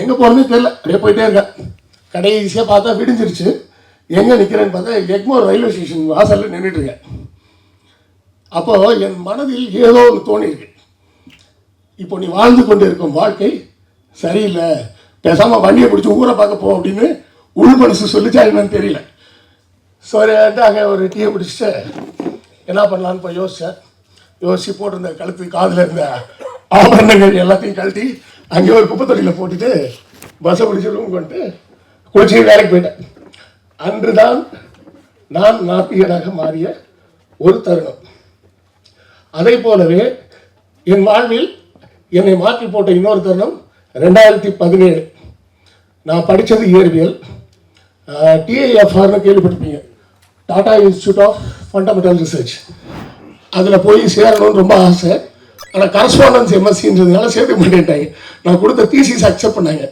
எங்கே போகிறதுன்னு தெரியல. அப்படியே போயிட்டே இருக்கேன் கடைசியாக பார்த்தா விடிஞ்சிருச்சு. எங்கே நிற்கிறேன்னு பார்த்தா எக்மோர் ரயில்வே ஸ்டேஷன் வாசலில் நின்றுட்டுருக்கேன் அப்போது என் மனதில் ஏதோ ஒன்று தோணியிருக்கு. இப்போ நீ வாழ்ந்து கொண்டு இருக்கும் வாழ்க்கை சரியில்லை. பேசாமல் வண்டியை பிடிச்சி ஊரை பார்க்க போ அப்படின்னு உள் மனசு சொல்லிச்சா என்னன்னு தெரியல. சரின்ட்டு அங்கே ஒரு டீயை பிடிச்சிட்டு என்ன பண்ணலான்னு போய் யோசித்தேன் யோசிச்சு போட்டிருந்த கழுத்து காதில் இருந்த ஆபரணங்கள் எல்லாத்தையும் கழட்டி அங்கே ஒரு குப்பை தொட்டியில் போட்டுட்டு பஸ்ஸை பிடிச்சி ரூம் கொண்டு குளிச்சு வேலைக்கு போயிட்டேன். அன்று தான் நான் நாத்திகனாக மாறிய ஒரு தருணம். அதே போலவே என் வாழ்வில் என்னை மாற்றி போட்ட இன்னொரு தருணம் ரெண்டாயிரத்தி பதினேழு. நான் படித்தது இயற்பியல். டிஐஎஃப்ஆர்னு கேள்விப்பட்டிருப்பீங்க. Tata institute of fundamental research அதில் போய் சேரணும்னு ரொம்ப ஆசை. ஆனால் கரஸ்பாண்டன்ஸ் எம்எஸ்சின்றதுனால சேர்த்து மாட்டேன்ட்டாங்க. நான் கொடுத்த தீசிஸ் அக்செப்ட் பண்ணாங்க.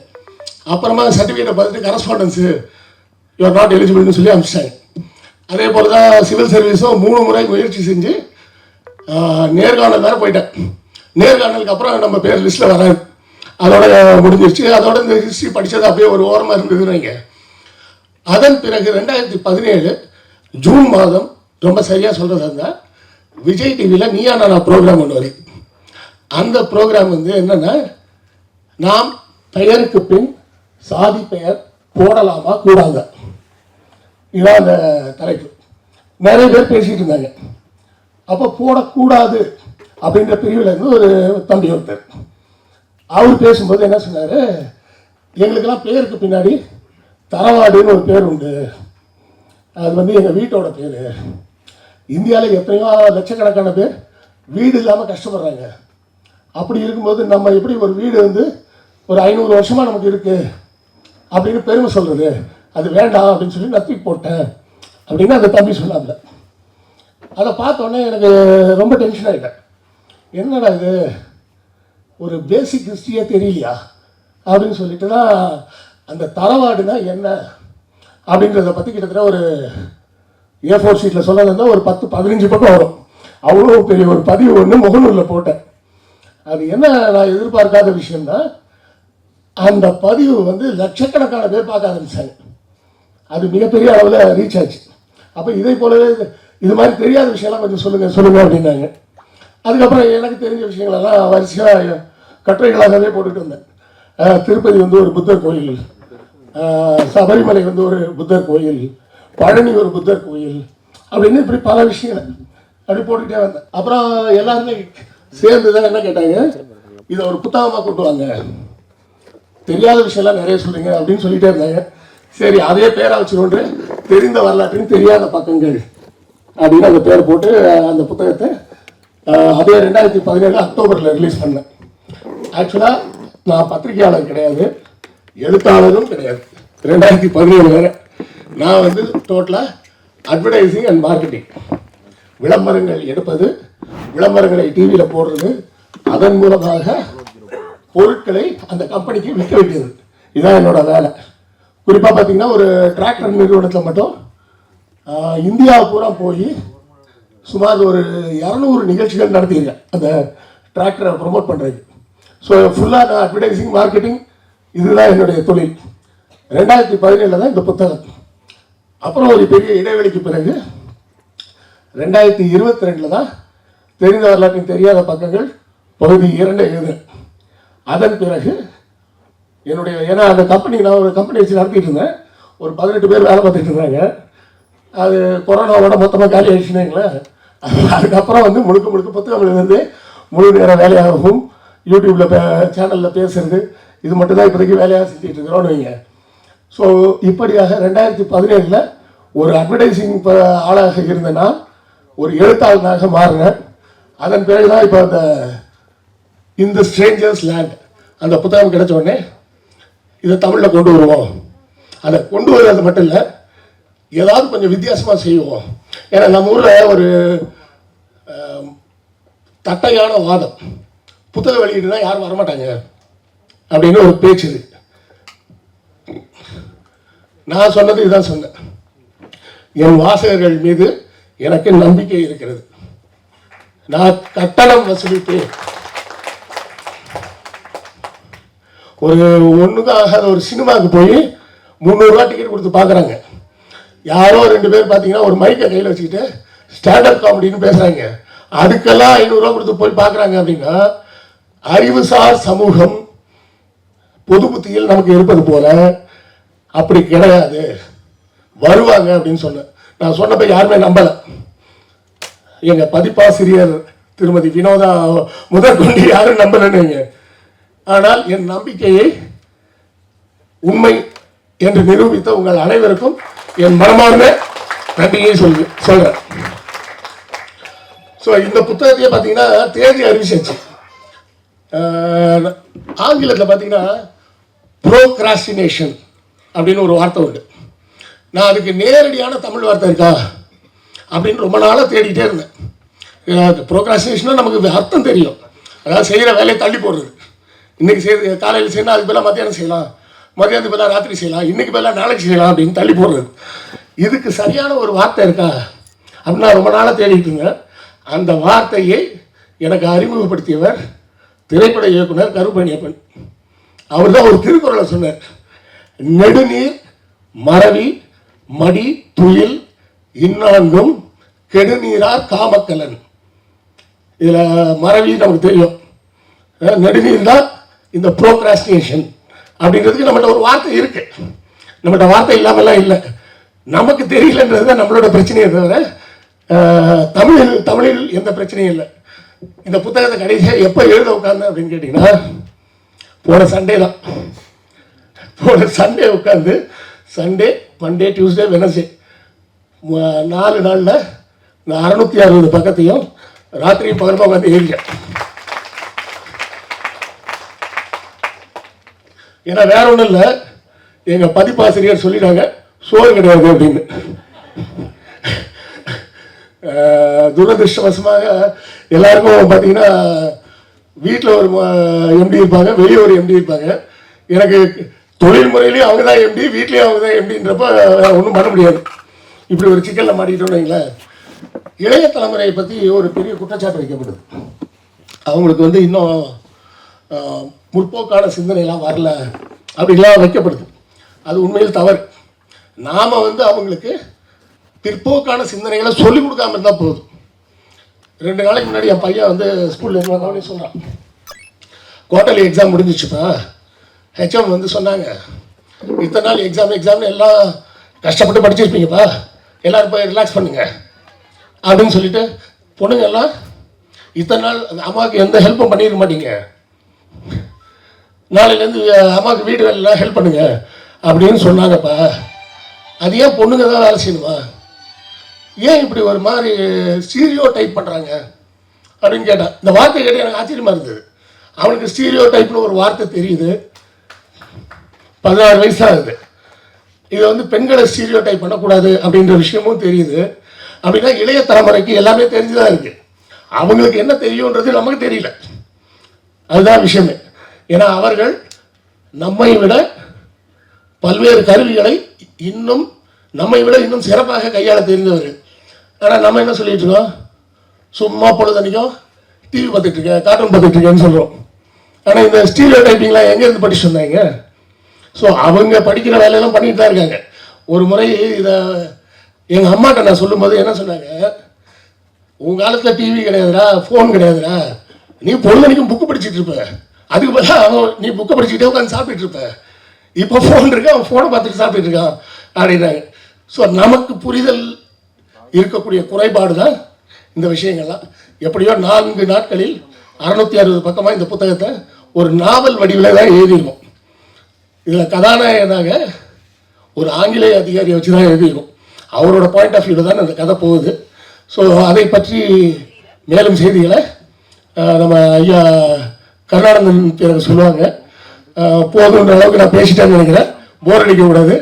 அப்புறமா சர்டிஃபிகேட்டை பார்த்துட்டு கரஸ்பாண்டன்ஸு யூஆர் நாட் எலிஜிபிள்னு சொல்லி அனுப்பிச்சிட்டாங்க. அதே போல் தான் சிவில் சர்வீஸும் மூணு முறை முயற்சி செஞ்சு நேர்காணல் வேறு போயிட்டேன். நேர்காணலுக்கு அப்புறம் நம்ம பேர் லிஸ்ட்டில் வரேன் அதோட முடிஞ்சிருச்சு. அதோட இந்த ஹிஸ்ட்ரி படித்தது அப்படியே ஒரு ஓரமாக இருந்ததுன்னு வைங்க. அதன் பிறகு ரெண்டாயிரத்தி பதினேழு ஜூன் மாதம் ரொம்ப சரியாக சொல்கிறதா இருந்தால் விஜய் டிவியில் நீயா நானா ப்ரோக்ராம் ஒன்று வருது. அந்த ப்ரோக்ராம் வந்து என்னென்னா நாம் பெயருக்கு பின் சாதி பெயர் போடலாமா கூடாதா? இதான் அந்த தலைப்பு. நிறைய பேர் பேசிகிட்டு இருந்தாங்க. அப்போ போடக்கூடாது அப்படின்ற பிரிவில் இருந்து ஒரு தம்பி ஒருத்தர். அவர் பேசும்போது என்ன சொன்னார்? எங்களுக்கெல்லாம் பேருக்கு பின்னாடி தரவாடுன்னு ஒரு பேர் உண்டு. அது வந்து எங்கள் வீட்டோட பேர். இந்தியாவில் எத்தனையோ லட்சக்கணக்கான பேர் வீடு இல்லாமல் கஷ்டப்படுறாங்க. அப்படி இருக்கும்போது நம்ம எப்படி ஒரு வீடு வந்து ஒரு ஐநூறு வருஷமாக நமக்கு இருக்குது அப்படின்னு பெருமை சொல்கிறது அது வேண்டாம் அப்படின்னு சொல்லி நத்தி போட்டேன் அப்படின்னு அந்த தம்பி சொன்னாப்ல அதை பார்த்தோன்னே எனக்கு ரொம்ப டென்ஷன் ஆகிட்டேன் என்னடா இது? ஒரு பேசிக் ஹிஸ்ட்ரியே தெரியலையா? அப்படின்னு சொல்லிட்டு தான் அந்த தரவாடுனா என்ன அப்படின்றத பற்றி கிட்டத்தட்ட ஒரு ஏ ஃபோர் ஷீட்டில் சொன்னதுன்னா ஒரு பத்து பதினஞ்சு பக்கம் வரும். அவ்வளோ பெரிய ஒரு பதிவு ஒன்று முகநூலில் போட்டேன். அது என்ன நான் எதிர்பார்க்காத விஷயம்னா அந்த பதிவு வந்து லட்சக்கணக்கான பேர் பார்க்க ஆரம்பிச்சாங்க. அது மிகப்பெரிய அளவில் ரீச் ஆச்சு. அப்போ இதை போலவே இது- இது மாதிரி தெரியாத விஷயம்லாம் கொஞ்சம் சொல்லுங்கள் சொல்லுங்கள் அப்படின்னாங்க. அதுக்கப்புறம் எனக்கு தெரிஞ்ச விஷயங்களெல்லாம் வரிசையாக கட்டுரைகளாகவே போட்டுட்டு வந்தேன். திருப்பதி வந்து ஒரு புத்தர் கோயில். சபரிமலை வந்து ஒரு புத்தர் கோயில். பழனி ஒரு புத்தர் கோயில். அப்படின்னு இப்படி பல விஷயங்கள் அப்படி போட்டுக்கிட்டே வந்தேன். அப்புறம் எல்லாருமே சேர்ந்து தான் என்ன கேட்டாங்க? இதை ஒரு புத்தகமாக கொண்டு வாங்க. தெரியாத விஷயம்லாம் நிறைய சொல்லுங்க அப்படின்னு சொல்லிட்டே இருந்தாங்க. சரி அதே பேரை வச்சுக்கொண்டு தெரிந்த வரலாற்றின் தெரியாத பக்கங்கள் அப்படின்னு அந்த பேர் போட்டு அந்த புத்தகத்தை அதே ரெண்டாயிரத்தி பதினேழு அக்டோபரில் ரிலீஸ் பண்ணேன். ஆக்சுவலாக நான் பத்திரிகையாளர் கிடையாது எழுத்தாளரும் கிடையாது. ரெண்டாயிரத்தி பதினேழு வேறு. நான் வந்து டோட்டலாக அட்வர்டைஸிங் அண்ட் மார்க்கெட்டிங் விளம்பரங்கள் எடுப்பது விளம்பரங்களை டிவியில் போடுறது அதன் மூலமாக பொருட்களை அந்த கம்பெனிக்கு விற்க வேண்டியது. இதுதான் என்னோட வேலை. குறிப்பாக பார்த்தீங்கன்னா ஒரு டிராக்டர் நிறுவனத்தில் மட்டும் இந்தியா பூரா போய் சுமார் ஒரு இரநூறு நிகழ்ச்சிகள் நடத்தியிருக்கேன். அந்த டிராக்டரை ப்ரொமோட் பண்ணுறதுக்கு ஸோ ஃபுல்லாக நான் அட்வர்டைஸிங் மார்க்கெட்டிங் இதுதான் என்னுடைய தொழில். ரெண்டாயிரத்தி பதினேழில் தான் இந்த புத்தகம். அப்புறம் ஒரு பெரிய இடைவெளிக்கு பிறகு ரெண்டாயிரத்தி இருபத்தி ரெண்டில் தான் தெரிந்த வரலாற்றின் தெரியாத பக்கங்கள் பகுதி இரண்டு எழுதுறேன் அதன் பிறகு என்னுடைய ஏன்னா அந்த கம்பெனி நான் ஒரு கம்பெனி வச்சு நடத்திட்டு இருந்தேன். ஒரு பதினெட்டு பேர் வேலை பார்த்துட்டு இருந்தாங்க. அது கொரோனாவோட மொத்தமாக காலி ஆயிடுச்சுனேங்களேன் அதுக்கப்புறம் வந்து முழுக்க முழுக்க புத்தகம் எழுதுறது முழு நேர வேலையாகவும் யூடியூப்பில் சேனலில் பேசுறது இது மட்டும் தான் இப்போதைக்கு வேலையாக செஞ்சுட்டு இருக்கிறோன்னு வைங்க. ஸோ இப்படியாக ரெண்டாயிரத்தி பதினேழில் ஒரு அட்வர்டைசிங் ஆளாக இருந்தேன்னா ஒரு எழுத்தாளனாக மாறினேன். அதன் பேர் தான் இப்போ அந்த இந்த ஸ்ட்ரேஞ்சர்ஸ் லேண்ட் அந்த புத்தகம் கிடைச்ச உடனே இதை தமிழில் கொண்டு வருவோம். அதை கொண்டு வருவது மட்டும் இல்லை ஏதாவது கொஞ்சம் வித்தியாசமாக செய்வோம். ஏன்னா நம்ம ஊரில் ஒரு தட்டையான வாதம். புத்தக வெளியீடுனா யாரும் வரமாட்டாங்க. அப்படின்னு ஒரு பேச்சு இது. நான் சொன்னது இதுதான் சொன்னேன். என் வாசகர்கள் மீது எனக்கு நம்பிக்கை இருக்கிறது. நான் கட்டணம் வசூலித்தேன் ஒரு ஒன்றுக்கும் ஆகாத ஒரு சினிமாவுக்கு போய் முந்நூறுரூவா டிக்கெட் கொடுத்து பார்க்குறாங்க யாரோ ரெண்டு பேர் பார்த்தீங்கன்னா ஒரு மைக்கை கையில் வச்சுக்கிட்டு ஸ்டாண்டப் காமெடின்னு பேசுகிறாங்க அதுக்கெல்லாம் ஐநூறுரூவா கொடுத்து போய் பார்க்குறாங்க அப்படின்னா அறிவுசார் சமூகம் பொது புத்தியில் நமக்கு இருப்பது போல அப்படி கிடையாது. வருவாங்க அப்படின்னு சொன்னேன். நான் சொன்னப்ப யாருமே நம்பல. எங்க பதிப்பாசிரியர் திருமதி வினோதா முதற்கொண்டு யாரும் நம்பலன்னு ஆனால் என் நம்பிக்கையை உண்மை என்று நிரூபித்த உங்கள் அனைவருக்கும் என் மனமார்ந்த நன்றியை சொல்லு சொல்றேன். ஸோ இந்த புத்தகத்தையே பார்த்தீங்கன்னா தேதி அறிவிச்சிச்சு. ஆங்கிலத்தில் பார்த்தீங்கன்னா ப்ரோக்ராசினேஷன் அப்படின்னு ஒரு வார்த்தை உண்டு. நான் அதுக்கு நேரடியான தமிழ் வார்த்தை இருக்கா? அப்படின்னு ரொம்ப நாளாக தேடிட்டே இருந்தேன். ப்ரோக்ராஸ்டினேஷனாக நமக்கு அர்த்தம் தெரியும். அதாவது செய்கிற வேலையை தள்ளி போடுறது. இன்றைக்கி செய்ய காலையில் செய்யணும் அதுக்கு பதிலாக மத்தியானம் செய்யலாம். மத்தியானத்துக்கு பதிலாக ராத்திரி செய்யலாம். இன்றைக்கி பதிலாக நாளைக்கு செய்யலாம் அப்படின்னு தள்ளி போடுறது. இதுக்கு சரியான ஒரு வார்த்தை இருக்கா? அப்படின்னு ரொம்ப நாளாக தேடிட்டு இருந்தேன். அந்த வார்த்தையை எனக்கு அறிமுகப்படுத்தியவர் திரைப்பட இயக்குனர் கருப்பணியப்பன். அவர் தான் ஒரு திருக்குறளை சொன்னார். நெடுநீர் மறவி மடி துயில் இன்னாண்டும் கெடுநீரார் காமக்கலன் இதில் மறவி நமக்கு தெரியும். நெடுநீர் தான் இந்த ப்ரோக்ராஸ்டினேஷன் அப்படின்றதுக்கு நம்மகிட்ட ஒரு வார்த்தை இருக்கு. நம்மகிட்ட வார்த்தை இல்லாமலாம் இல்லை. நமக்கு தெரியலன்றது தான் நம்மளோட பிரச்சனையே தவிர தமிழில் தமிழில் எந்த பிரச்சனையும் இல்லை. இந்த புத்தகத்தை கடைசியாக எப்போ எழுத உட்காந்து அப்படின்னு கேட்டிங்கன்னா போன சண்டே தான். போன சண்டே உட்காந்து சண்டே மண்டே டியூஸ்டே வெனஸ்டே நாலு நாளில் இந்த அறுநூத்தி அறுபது பக்கத்தையும் ராத்திரியும் பகலமாக உட்காந்து எழுதிட்டேன் ஏன்னா வேற ஒன்றும் இல்லை. எங்கள் பதிப்பாசிரியர் சொல்லிட்டாங்க சோறு கிடையாது அப்படின்னு. துரதிருஷ்டவசமாக துரதிர்ஷ்டவசமாக எல்லாருக்கும் பார்த்தீங்கன்னா வீட்டில் ஒரு எம்டி இருப்பாங்க வெளியே ஒரு எம்டி இருப்பாங்க. எனக்கு தொழில் முறையிலையும் அவங்க தான் எம்டி வீட்லேயும் அவங்க தான் எம்டின்றப்ப ஒன்றும் பண்ண முடியாது. இப்படி ஒரு சிக்கலில் மாட்டிக்கிட்டோம் இல்லைங்களா இளைய தலைமுறையை பற்றி ஒரு பெரிய குற்றச்சாட்டு வைக்கப்படுது. அவங்களுக்கு வந்து இன்னும் முற்போக்கான சிந்தனைலாம் வரல அப்படிலாம் வைக்கப்படுது. அது உண்மையில் தவறு. நாம் வந்து அவங்களுக்கு பிற்போக்கான சிந்தனைகளை சொல்லிக் கொடுக்காம இருந்தால் போதும். ரெண்டு நாளைக்கு முன்னாடி என் பையன் வந்து ஸ்கூலில் இருந்து சொல்கிறான் குவார்டர்லி எக்ஸாம் முடிஞ்சிச்சுப்பா ஹெச்எம் வந்து சொன்னாங்க இத்தனை நாள் எக்ஸாம் எக்ஸாம்னு எல்லாம் கஷ்டப்பட்டு படிச்சிருப்பீங்கப்பா. எல்லோரும் போய் ரிலாக்ஸ் பண்ணுங்கள் அப்படின்னு சொல்லிட்டு பொண்ணுங்க எல்லாம் இத்தனை நாள் அந்த அம்மாவுக்கு எந்த ஹெல்ப்பும் பண்ணிட மாட்டீங்க. நாளையிலேருந்து அம்மாவுக்கு வீடு வேலையெல்லாம் ஹெல்ப் பண்ணுங்க அப்படின்னு சொன்னாங்கப்பா. அது ஏன் பொண்ணுங்க தான் வேலை செய்யணுமா? ஏன் இப்படி ஒரு மாதிரி ஸ்டீரியோ டைப் பண்ணுறாங்க அப்படின்னு கேட்டான். இந்த வார்த்தை கேட்டு எனக்கு ஆச்சரியமா இருந்தது. அவனுக்கு ஸ்டீரியோ டைப்னு ஒரு வார்த்தை தெரியுது. பதினாறு வயசு ஆகுது. இது வந்து பெண்களை ஸ்டீரியோ டைப் பண்ணக்கூடாது அப்படின்ற விஷயமும் தெரியுது. அப்படின்னா இளைய தலைமுறைக்கு எல்லாமே தெரிஞ்சுதான் இருக்கு. அவங்களுக்கு என்ன தெரியுன்றது நமக்கு தெரியல. அதுதான் விஷயமே. ஏன்னா அவர்கள் நம்மை விட பல்வேறு கருவிகளை இன்னும் நம்மை விட இன்னும் சிறப்பாக கையாள தெரிந்தவர்கள். ஆனால் நம்ம என்ன சொல்லிட்டு இருக்கோம்? சும்மா பொழுதன்னைக்கும் டிவி பார்த்துட்டு இருக்கேன் கார்ட்டூன் பார்த்துட்டு இருக்கேன்னு சொல்கிறோம் ஆனால் இந்த ஸ்டீரியோ டைப்பிங்லாம் எங்கேருந்து படிச்சு வந்தாங்க? ஸோ அவங்க படிக்கிற வேலையெல்லாம் பண்ணிட்டு தான் இருக்காங்க. ஒரு முறை இதை எங்கள் அம்மாட்ட நான் சொல்லும்போது என்ன சொன்னாங்க? உங்கள் காலத்தில் டிவி கிடையாதுடா ஃபோன் கிடையாதுடா. நீ பொழுதனைக்கும் புக்கு படிச்சுட்டு இருப்ப. அதுக்கு பதிலாக அவன் நீ புக்கை படிச்சுட்டே உட்காந்து சாப்பிட்டுட்டு இருப்ப. இப்போ ஃபோன் இருக்கு அவன் ஃபோனை பார்த்துட்டு சாப்பிட்டுட்டு இருக்கான் அப்படின்னாங்க. ஸோ நமக்கு புரிதல் இருக்கக்கூடிய குறைபாடு தான் இந்த விஷயங்கள்லாம். எப்படியோ நான்கு நாட்களில் அறுநூத்தி அறுபது பக்கமாக இந்த புத்தகத்தை ஒரு நாவல் வடிவில் தான் எழுதியிருக்கோம். இதில் கதாநாயகனாக ஒரு ஆங்கிலேய அதிகாரியை வச்சு தான் எழுதியிருக்கோம். அவரோட பாயிண்ட் ஆஃப் வியூவில் தான் அந்த கதை போகுது. ஸோ அதை பற்றி மேலும் செய்திகளை நம்ம ஐயா கருணானந்தன் பிறகு சொல்லுவாங்க. போதுன்ற அளவுக்கு நான் பேசிட்டேன்னு நினைக்கிறேன். போர் அடிக்கக்கூடாது.